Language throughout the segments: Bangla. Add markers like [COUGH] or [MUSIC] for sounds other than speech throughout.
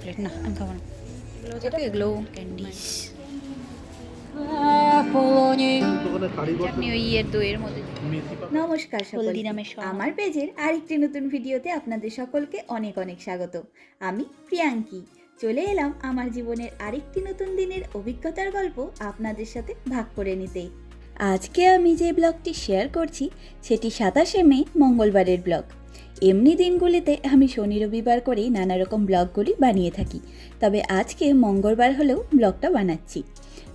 চকলেট না আমি খাব না। এগুলো ক্যান্ডিস নমস্কার হলদিরামের আমার পেজের আরেকটি নতুন ভিডিওতে আপনাদের সকলকে অনেক অনেক স্বাগত। আমি প্রিয়াঙ্কি। চলে এলাম আমার জীবনের আরেকটি নতুন দিনের অভিজ্ঞতার গল্প আপনাদের সাথে ভাগ করে নিতে। আজকে আমি যে ব্লগটি শেয়ার করছি সেটি সাতাশে মে মঙ্গলবারের ব্লগ। এমনি দিনগুলিতে আমি শনি রবিবার করেই নানা রকম ব্লগগুলি বানিয়ে থাকি। তবে আজকে মঙ্গলবার হলেও ব্লগটা বানাচ্ছি।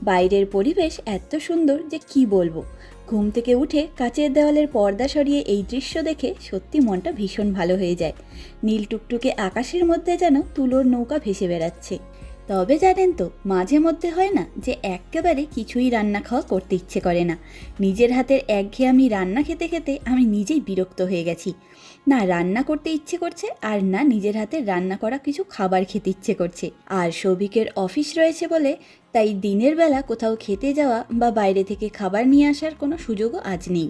বাইরের পরিবেশ এত সুন্দর যে কি বলব? ঘুম থেকে উঠে কাচের দেওয়ালের পর্দা সরিয়ে এই দৃশ্য দেখে সত্যি মনটা ভীষণ ভালো হয়ে যায়। নীল টুকটুকে আকাশের মধ্যে যেন তুলোর নৌকা ভেসে বেড়াচ্ছে। তবে জানেন তো, মাঝে মধ্যে হয় না যে একেবারে কিছুই রান্না খাওয়া করতে ইচ্ছে করে না। নিজের হাতের একঘেয়ে আমি রান্না খেতে খেতে আমি নিজেই বিরক্ত হয়ে গেছি। না রান্না করতে ইচ্ছে করছে আর না নিজের হাতে রান্না করা কিছু খাবার খেতে ইচ্ছে করছে। আর সৌভিকের অফিস রয়েছে বলে তাই দিনের বেলা কোথাও খেতে যাওয়া বা বাইরে থেকে খাবার নিয়ে আসার কোনো সুযোগও আজ নেই।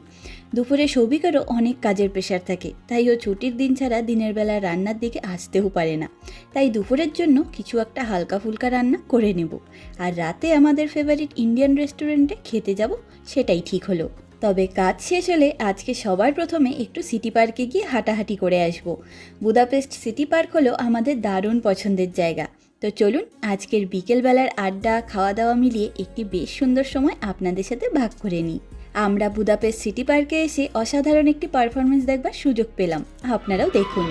দুপুরে সৌভিকেরও অনেক কাজের প্রেশার থাকে, তাই ও ছুটির দিন ছাড়া দিনের বেলা রান্নার দিকে আসতেও পারে না। তাই দুপুরের জন্য কিছু একটা হালকা ফুলকা রান্না করে নেব। আর রাতে আমাদের ফেভারিট ইন্ডিয়ান রেস্টুরেন্টে খেতে যাব, সেটাই ঠিক হলো। তবে কাজ শেষ হলে আজকে সবার প্রথমে একটু সিটি পার্কে গিয়ে হাঁটাহাঁটি করে আসব। বুদাপেস্ট সিটি পার্ক হলো আমাদের দারুণ পছন্দের জায়গা। তো চলুন আজকের বিকেলবেলার আড্ডা খাওয়া দাওয়া মিলিয়ে একটি বেশ সুন্দর সময় আপনাদের সাথে ভাগ করে নিই। আমরা বুদাপেস্ট সিটি পার্কে এসে অসাধারণ একটি পারফরমেন্স দেখবার সুযোগ পেলাম। আপনারাও দেখুন।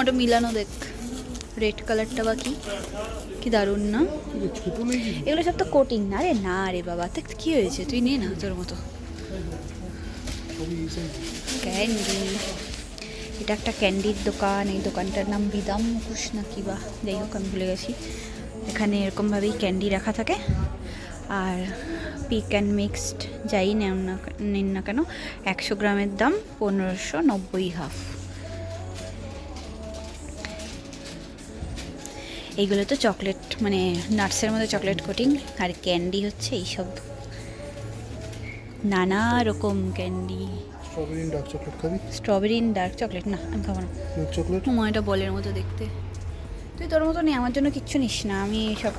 ওটা মিলানো দেখ। রেড কালারটা বা কি? কি দারুণ না? এগুলো সব তো কোটিং না রে না রে বাবা। দেখ, কি হয়েছে? তুই নে না তোর মতো। ক্যান্ডি এটা একটা ক্যান্ডির দোকান, এই দোকানটার নাম বিদাম মুখোশ না কি বা? যাই হোক, আমি ভুলে গেছি। এখানে এরকমভাবেই ক্যান্ডি রাখা থাকে। আর পিক অ্যান্ড মিক্সড যাই নেন না নিন না কেন একশো গ্রামের দাম পনেরোশো নব্বই হাফ। এইগুলো তো চকলেট মানে নাটসের মধ্যে চকলেট কোটিং আর ক্যান্ডি হচ্ছে এইসব। নানা রকম ক্যান্ডি স্ট্রবেরি ডার্ক চকলেট খাবি? স্ট্রবেরি ডার্ক চকলেট না আমি খাব না। চকলেট তোমার এটা বলের মতো দেখতে। তুই তোর মতো নেই আমার জন্য কিচ্ছু নিস না আমি সব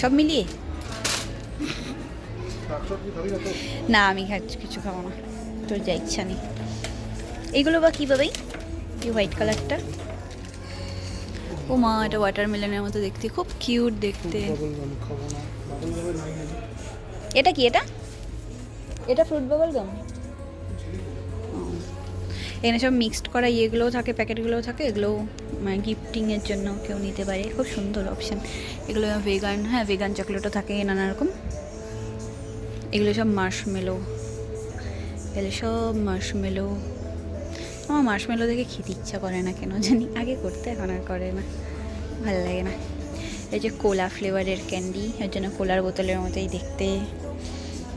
সব মিলিয়ে? না আমি কিছু খাব না। তোর যা ইচ্ছা নেই এগুলো বা কীভাবেই এই হোয়াইট কালারটা ও মা এটা ওয়াটারমেলনের মতো দেখতে। খুব কিউট দেখতে। এটা কি এটা? এটা ফ্রুট বাবল গাম এখানে সব মিক্সড করা ইয়েগুলোও থাকে প্যাকেটগুলোও থাকে এগুলো মানে গিফটিংয়ের জন্য কেউ নিতে পারে, খুব সুন্দর অপশান এগুলো ভেগান হ্যাঁ ভেগান চকলেটও থাকে নানা রকম। এগুলো সব মার্শমেলো এগুলো সব মার্শমেলো আমার মার্শমেলো দেখে খেতে ইচ্ছা করে না কেন জানি, আগে করতে, এখন আর করে না। ভালো লাগে না। এই যে কোলা ফ্লেভারের ক্যান্ডি এর জন্য কোলার বোতলের মতোই দেখতে।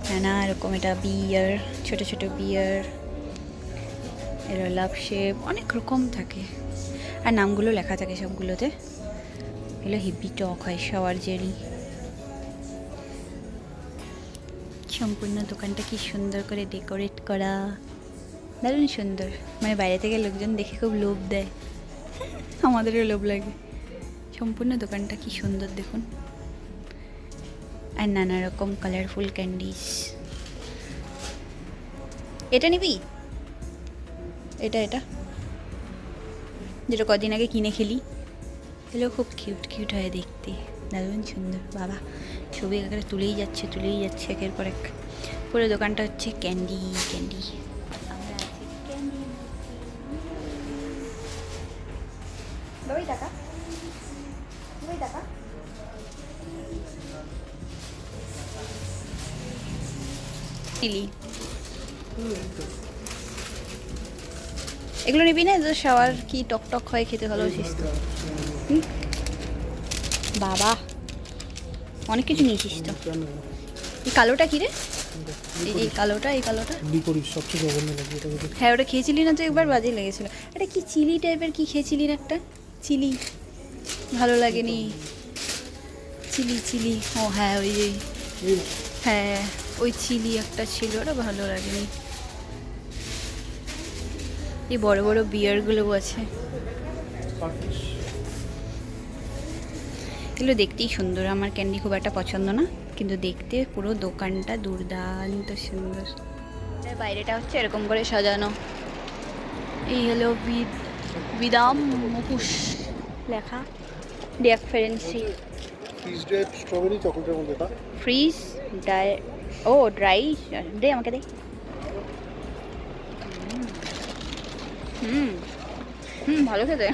নানা রকম, এটা বিয়ার ছোট ছোট বিয়ার এর লাভ শেপ অনেক রকম থাকে। আর নামগুলো লেখা থাকে সবগুলোতে। এগুলো হিপি টক হয় শাওয়ার জেলি সম্পূর্ণ দোকানটা কি সুন্দর করে ডেকোরেট করা। দারুণ সুন্দর। মানে বাইরে থেকে লোকজন দেখে খুব লোভ দেয়। আমাদেরও লোভ লাগে। সম্পূর্ণ দোকানটা কি সুন্দর দেখুন। আর নানা রকম কালারফুল ক্যান্ডিস এটা নিবি? এটা এটা। যেটা কদিন আগে কিনে খেলি। এগুলো খুব কিউট কিউট হয় দেখতে। দারুণ সুন্দর, বাবা। ছবি একেবারে তুলেই যাচ্ছে তুলেই যাচ্ছে একের পর এক। পুরো দোকানটা হচ্ছে ক্যান্ডি ক্যান্ডি আমরা এগুলো নিবি না? যে শাওয়ার কি টক টক হয় খেতে ভালো শিস্ত বাবা অনেক কিছু নিয়েছিস তো। এই কালোটা কি রে? এই কালোটা এই কালোটা। লিকরিস সবচেয়ে জঘন্য লাগে এটা হ্যাঁ ওটা খেয়েছিলি না তো একবার? বাজে লেগেছিল। এটা কি চিলি টাইপের? কি খেয়েছিলি না একটা? চিলি। ভালো লাগেনি। Chilli chilli. ও হ্যাঁ ওই হ্যাঁ ওই চিলি একটা ছিল ওটা ভালো লাগেনি। এই বড় বড় বিয়ারগুলোও আছে। এগুলো দেখতেই সুন্দর। আমার ক্যান্ডি খুব একটা পছন্দ না কিন্তু দেখতে পুরো দোকানটা দুর্দান্ত সুন্দর। বাইরেটা হচ্ছে এরকম করে সাজানো। এই হলো বিদ বিদাম মুখোশ লেখা। ডিয়াফারেন্সি ফিজ ডেট স্ট্রবেরি চকলেটের মধ্যে ফ্রিজ ড্রাই ও ড্রাই দে আমাকে দে। হুম। হুম, ভালো খেতে।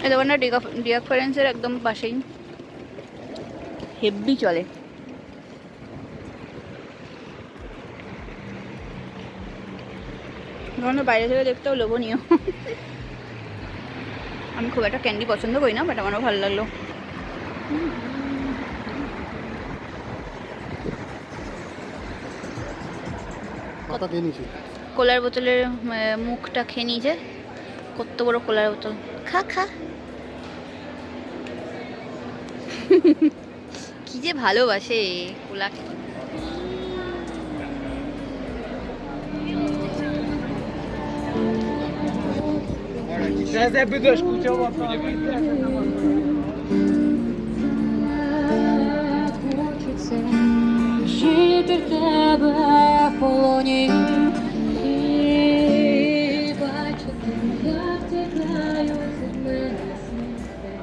এই দোকানটা ডিয়াফারেন্সের একদম পাশেই। হেভি চলে। দোকানটা বাইরে থেকে দেখতেও লোভনীয়। আমি খুব একটা ক্যান্ডি পছন্দ করি না, বাট আমারও ভালো লাগল। পাতা খেয়ে নিয়েছি কোলার বোতলের আহ, মুখটা খেয়ে নিয়েছে কত বড় কোলার বোতল খা খা কি যে ভালোবাসে কোলা Жити в тебе в полоні і бачити, як тікають від мене сміхи.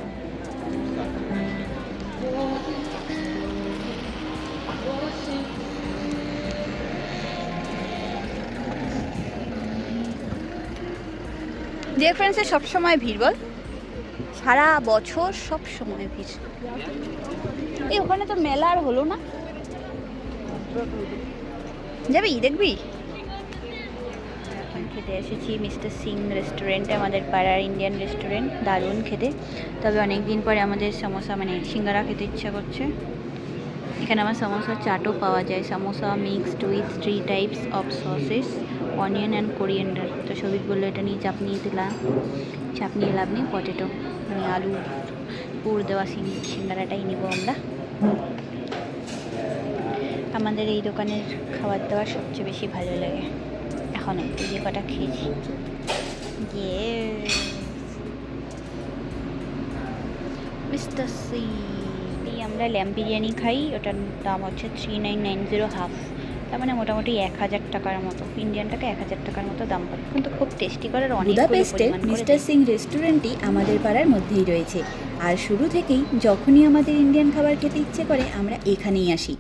Осінь ডিফারেন্সে সবসময় ভিড় বল সারা বছর সব সময় ভিড় এই ওখানে তো মেলা আর হলো না যাবি? দেখবি? খেতে এসেছি মিস্টার সিং রেস্টুরেন্টে, আমাদের পাড়ার ইন্ডিয়ান রেস্টুরেন্ট, দারুণ খেতে। তবে অনেক দিন পরে আমাদের সমোসা মানে সিঙ্গারা খেতে ইচ্ছা করছে। এখানে আমার সমোসা চাটও পাওয়া যায়। Samosa mixed with three types of sauces onion and coriander তো সবিক বলল, এটা নিয়ে চাপ নিয়ে দিলাম চাপ নিয়ে লাভ নেই পটেটো মানে আলু, পুর দেওয়া সিঙ্গারাটাই নিব আমরা। আমাদের এই দোকানের খাবার দাবার সবচেয়ে বেশি ভালো লাগে। এখন একটু যে কটা খেয়েছি। ইয়ে মিস্টার সি আমরা ল্যাম্প বিরিয়ানি খাই ওটার দাম হচ্ছে three nine nine zero half তার মানে মোটামুটি এক হাজার টাকার মতো। ইন্ডিয়ান টাকা এক হাজার টাকার মতো দাম পড়ে। কিন্তু খুব টেস্টি করার অনেক বুদাপেস্টের মিস্টার সিং রেস্টুরেন্টটি আমাদের পাড়ার মধ্যেই রয়েছে। আর শুরু থেকেই যখনই আমাদের ইন্ডিয়ান খাবার খেতে ইচ্ছে করে, আমরা এখানেই আসি।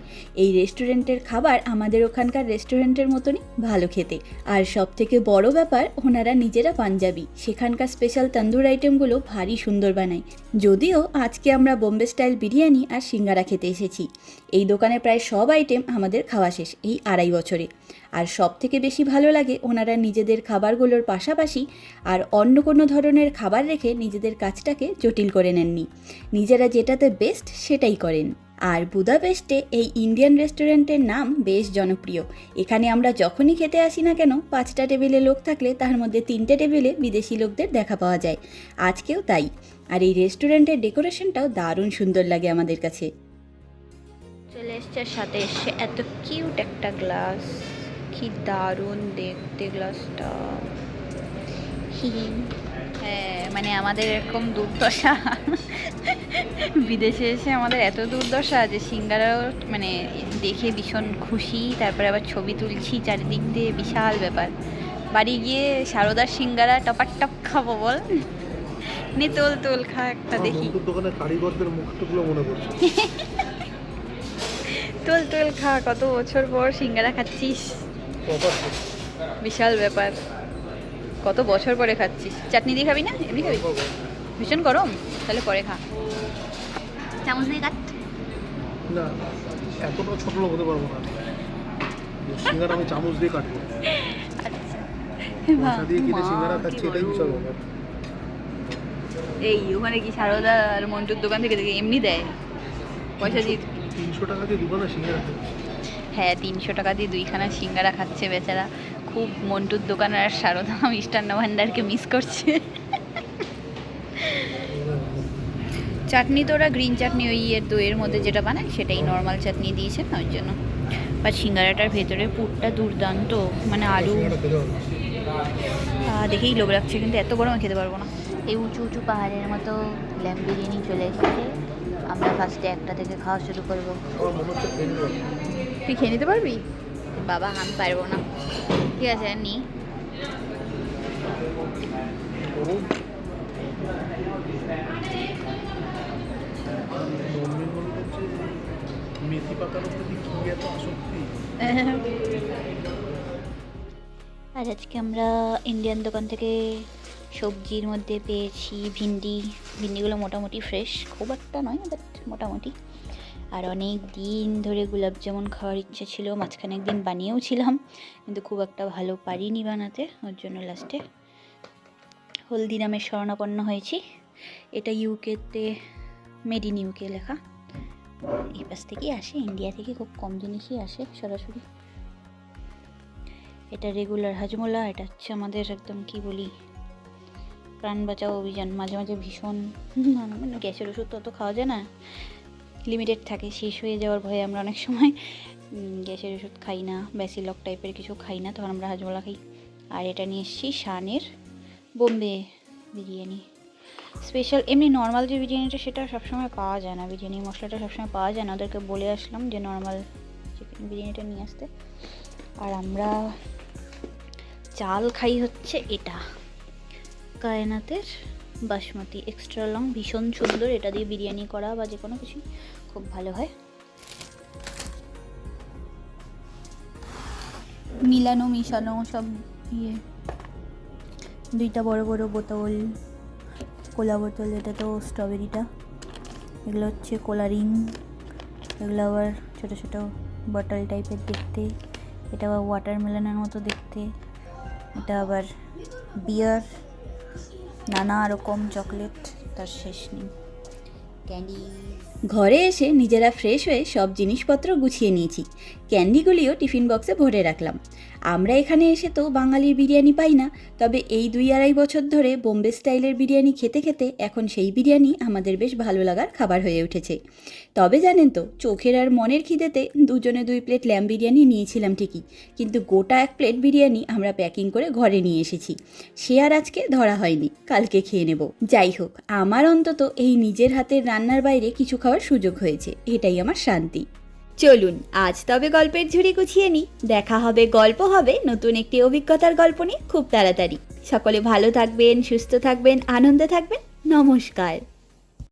এই রেস্টুরেন্টের খাবার আমাদের ওখানকার রেস্টুরেন্টের মতনই ভালো খেতে। আর সব থেকে বড় ব্যাপার, ওনারা নিজেরা পাঞ্জাবি। সেখানকার স্পেশাল তন্দুর আইটেমগুলো ভারী সুন্দর বানায়। যদিও আজকে আমরা বোম্বে স্টাইল বিরিয়ানি আর সিঙ্গারা খেতে এসেছি। এই দোকানে প্রায় সব আইটেম আমাদের খাওয়া শেষ, এই আড়াই বছরে। আর সব থেকে বেশি ভালো লাগে ওনারা নিজেদের খাবারগুলোর পাশাপাশি আর অন্য কোনো ধরনের খাবার রেখে নিজেদের কাজটাকে জটিল করে নেননি। নিজেরা যেটাতে বেস্ট সেটাই করেন। আর বুদাপেস্টে এই ইন্ডিয়ান রেস্টুরেন্টের নাম বেশ জনপ্রিয়। এখানে আমরা যখনই খেতে আসি না কেন, পাঁচটা টেবিলে লোক থাকলে তার মধ্যে তিনটে টেবিলে বিদেশি লোকদের দেখা পাওয়া যায়। আজকেও তাই। আর এই রেস্টুরেন্টের ডেকোরেশনটাও দারুণ সুন্দর লাগে আমাদের কাছে। চলে এসছে সাথে এসে এত কিউট একটা গ্লাস কি দারুণ দেখতে গ্লাসটা হ্যাঁ মানে আমাদের এরকম দুর্দশা। বিদেশে এসে আমাদের এত দুর্দশা যে সিঙ্গারাও মানে দেখে ভীষণ খুশি তারপরে আবার ছবি তুলছি চারিদিক দিয়ে বিশাল ব্যাপার। বাড়ি গিয়ে সারদার সিঙ্গারা টপার টপ খাব বল। নে তোল তোল খা একটা দেখি। দোকানে কারিগরদের মুখগুলো মনে পড়ছে। তোল তোল খা কত বছর পর সিঙ্গারা খাচ্ছিস। বিশাল ব্যাপার। কত বছর পরে খাচ্ছিস? চাটনি দিয়ে খাবি না? এমনি খাবি? ভীষণ গরম। তাহলে পরে খা। চামচ দিয়ে কাট। না এতটা ছোট লোক হতে পারব না। সিঙ্গার আমি চামচ দিয়ে কাটবো। আচ্ছা। এই ওখানে কি সারদা আর মন্টুর দোকান থেকে এমনি দেয়? পয়সা দিয়ে তিনশো টাকা দিয়ে দুখানা সিঙ্গারা। খাচ্ছি হ্যাঁ তিনশো টাকা দিয়ে দুইখানা সিঙ্গারা খাচ্ছে বেচারা। খুব মন্টুর দোকান আর সারদা মিষ্টান্ন ভান্ডারকে মিস করছে। চাটনি তো ওরা গ্রিন চাটনি ওই ইয়ের দইয়ের মধ্যে যেটা বানায়, সেটাই নর্মাল চাটনি দিয়েছে না, ওই জন্য। বা সিঙ্গারাটার ভেতরে পুরটা দুর্দান্ত মানে আলু। দেখেই লোভ লাগছে, কিন্তু এত গরমে খেতে পারব না। এই উঁচু উঁচু পাহাড়ের মতো ল্যাম্প বিরিয়ানি চলে এসেছে। আমরা ফার্স্টে একটা থেকে খাওয়া শুরু করব। তুই খেয়ে নিতে পারবি? বাবা, আমি পারব না। ঠিক আছে নি। [LAUGHS] আর আজকে আমরা ইন্ডিয়ান দোকান থেকে সবজির মধ্যে পেয়েছি ভিন্ডি। ভিন্ডিগুলো মোটামুটি ফ্রেশ খুব একটা নয় বাট মোটামুটি। আর অনেক দিন ধরে গোলাপ জামুন খাওয়ার ইচ্ছে ছিল, মাঝখানে একদিন বানিয়েও ছিলাম, কিন্তু খুব একটা ভালো পারিনি বানাতে, ওর জন্য লাস্টে হলদিরামের শরণাপন্ন হয়েছি। এটা ইউকেতে মেড ইন ইউকে লেখা। এই পাশ থেকেই আসে ইন্ডিয়া থেকে খুব কম জিনিসই আসে সরাসরি। এটা রেগুলার হাজমোলা, এটা হচ্ছে আমাদের একদম কি বলি, প্রাণ বাঁচাও অভিযান। মাঝে মাঝে ভীষণ মানে গ্যাসের ওষুধ তো অত খাওয়া যায় না। লিমিটেড থাকে, শেষ হয়ে যাওয়ার ভয়ে আমরা অনেক সময় গ্যাসের ওষুধ খাই না ব্যাসিলক টাইপের কিছু খাই না, তখন আমরা হাজমোলা খাই। আর এটা নিয়ে এসেছি শানের বোম্বে বিরিয়ানি। স্পেশাল এমনি নর্মাল যে বিরিয়ানিটা, সেটা সবসময় পাওয়া যায় না। বিরিয়ানি মশলাটা সবসময় পাওয়া যায় না। ওদেরকে বলে আসলাম যে নর্মাল চিকেন বিরিয়ানিটা নিয়ে আসতে। আর আমরা চাল খাই হচ্ছে এটা, কায়নাতের বাসমতি এক্সট্রা লং ভীষণ সুন্দর। এটা দিয়ে বিরিয়ানি করা বা যে কোনো কিছু খুব ভালো হয়। মিলানো, মিশানো সব ইয়ে। দুইটা বড় বড় বোতল কোলা বোতল, এটা তো স্ট্রবেরিটা এগুলো হচ্ছে কোলা রিং এগুলো আবার ছোটো ছোটো বটল টাইপের দেখতে। এটা আবার ওয়াটারমেলনের মতো দেখতে। এটা আবার বিয়ার নানা রকম চকলেট, তার শেষ নেই। ক্যান্ডি ঘরে এসে নিজেরা ফ্রেশ হয়ে সব জিনিসপত্র গুছিয়ে নিয়েছি। ক্যান্ডিগুলিও টিফিন বক্সে ভরে রাখলাম। আমরা এখানে এসে তো বাঙালির বিরিয়ানি পাই না, তবে এই দুই আড়াই বছর ধরে বোম্বে স্টাইলের বিরিয়ানি খেতে খেতে এখন সেই বিরিয়ানি আমাদের বেশ ভালো লাগার খাবার হয়ে উঠেছে। তবে জানেন তো, চোখের আর মনের খিদেতে দুজনে দুই প্লেট ল্যাম বিরিয়ানি নিয়েছিলাম ঠিকই, কিন্তু গোটা এক প্লেট বিরিয়ানি আমরা প্যাকিং করে ঘরে নিয়ে এসেছি। সে আর আজকে ধরা হয়নি, কালকে খেয়ে নেব। যাই হোক, আমার অন্তত এই নিজের হাতের রান্নার বাইরে কিছু খাওয়ার সুযোগ হয়েছে, এটাই আমার শান্তি। চলুন, আজ তবে গল্পের ঝুড়ি গুছিয়ে নিই। দেখা হবে, গল্প হবে, নতুন একটি অভিজ্ঞতার গল্প নিয়ে খুব তাড়াতাড়ি। সকলে ভালো থাকবেন, সুস্থ থাকবেন, আনন্দে থাকবেন। নমস্কার।